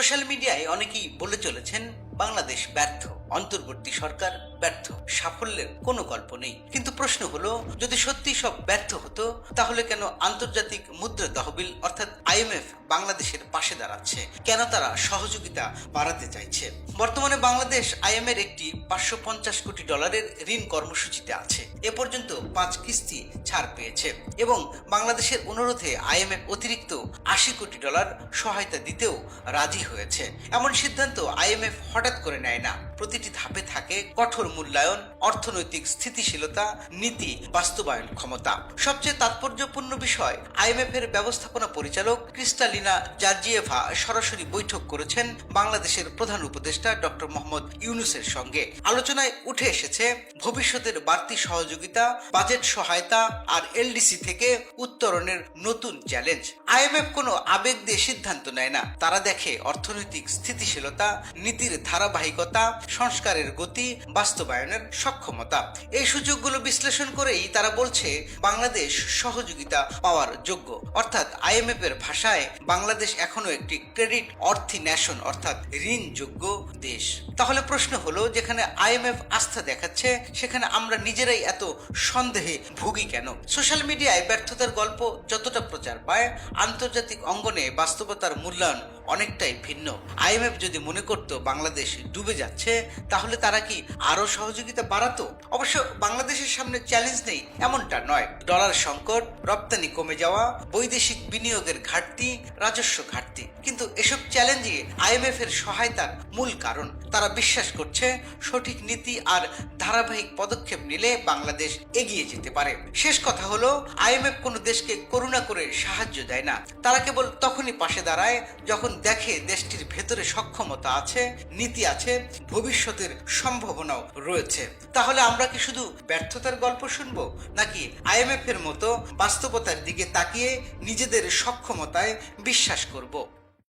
Social মিডিয়ায় অনেকেই বলে চলেছেন বাংলাদেশ ব্যর্থ। অন্তর্বর্তী সরকার ব্যর্থ। সাফল্যের কোনো গল্প নেই। কিন্তু প্রশ্ন হলো, যদি সত্যি সব ব্যর্থ হতো, তাহলে কেন আন্তর্জাতিক মুদ্রা তহবিল অর্থাৎ আইএমএফ বাংলাদেশের পাশে দাঁড়াচ্ছে? কেন তারা সহযোগিতা বাড়াতে চাইছে? বর্তমানে বাংলাদেশ আইএমএর একটি পাঁচশো পঞ্চাশ কোটি ডলারের ঋণ কর্মসূচিতে আছে। এ পর্যন্ত পাঁচ কিস্তি ছাড় পেয়েছে এবং বাংলাদেশের অনুরোধে আইএমএফ অতিরিক্ত আশি কোটি ডলার সহায়তা দিতেও রাজি হয়েছে। এমন সিদ্ধান্ত আইএমএফ হঠাৎ করে নেয় না। প্রতিটি ধাপে থাকে কঠোর মূল্যায়ন, অর্থনৈতিক স্থিতিশীলতা, নীতি, বাস্তবায়ন ক্ষমতা। সবচেয়ে তাৎপর্যপূর্ণ বিষয় আইএমএফ এর ব্যবস্থাপনা পরিচালক ক্রিস্টালিনা জার্জিয়েভা সরাসরি বৈঠক করেছেন বাংলাদেশের প্রধান উপদেষ্টা ডক্টর মোহাম্মদ ইউনুসের সঙ্গে। আলোচনায় উঠে এসেছে ভবিষ্যতের বাড়তি সহযোগিতা, বাজেট সহায়তা আর এলডিসি থেকে উত্তরণের নতুন চ্যালেঞ্জ। আইএমএফ কোনো আবেগ দিয়ে সিদ্ধান্ত নেয় না। তারা দেখে অর্থনৈতিক স্থিতিশীলতা, নীতির ধারাবাহিকতা, সংস্কারের গতি বাস্তবায়নের সক্ষমতা। এই সুযোগগুলো বিশ্লেষণ করেই তারা বলছে, বাংলাদেশ সহযোগিতা পাওয়ার যোগ্য। অর্থাৎ আইএমএফ এর ভাষায় বাংলাদেশ এখনও একটি ক্রেডিট অর্থী ন্যাশন, অর্থাৎ ঋণ যোগ্য দেশ। তাহলে প্রশ্ন হলো, যেখানে আইএমএফ আস্থা দেখাচ্ছে, সেখানে আমরা নিজেরাই এত সন্দেহে ভুগি কেন? সোশ্যাল মিডিয়ায় ব্যর্থতার গল্প যতটা প্রচার পায়, আন্তর্জাতিক অঙ্গনে বাস্তবতার মূল্যায়ন অনেকটাই ভিন্ন। আইএমএফ যদি মনে করতো বাংলাদেশ ডুবে যাচ্ছে, তাহলে তারা কি আরও সহযোগিতা বাড়াতো? অবশ্য বাংলাদেশের সামনে চ্যালেঞ্জ নেই এমনটা নয়। ডলার সংকট, রপ্তানি কমে যাওয়া, বৈদেশিক বিনিয়োগের ঘাটতি, রাজস্ব ঘাটতি। কিন্তু এসব চ্যালেঞ্জে আইএমএফ এর সহায়তার মূল কারণ। তারা বিশ্বাস করছে সঠিক নীতি আর ধারাবাহিক পদক্ষেপ নিলে বাংলাদেশ এগিয়ে যেতে পারে। শেষ কথা হলো, আইএমএফ কোনো দেশকে করুণা করে সাহায্য দেয় না। তারা কেবল তখনই পাশে দাঁড়ায় যখন দেখে দেশটির ভেতরে সক্ষমতা আছে, নীতি আছে, ভবিষ্যতের সম্ভাবনাও রয়েছে। তাহলে আমরা কি শুধু ব্যর্থতার গল্প শুনব, নাকি আইএমএফ এর মতো বাস্তবতার দিকে তাকিয়ে নিজেদের সক্ষমতায় বিশ্বাস করব?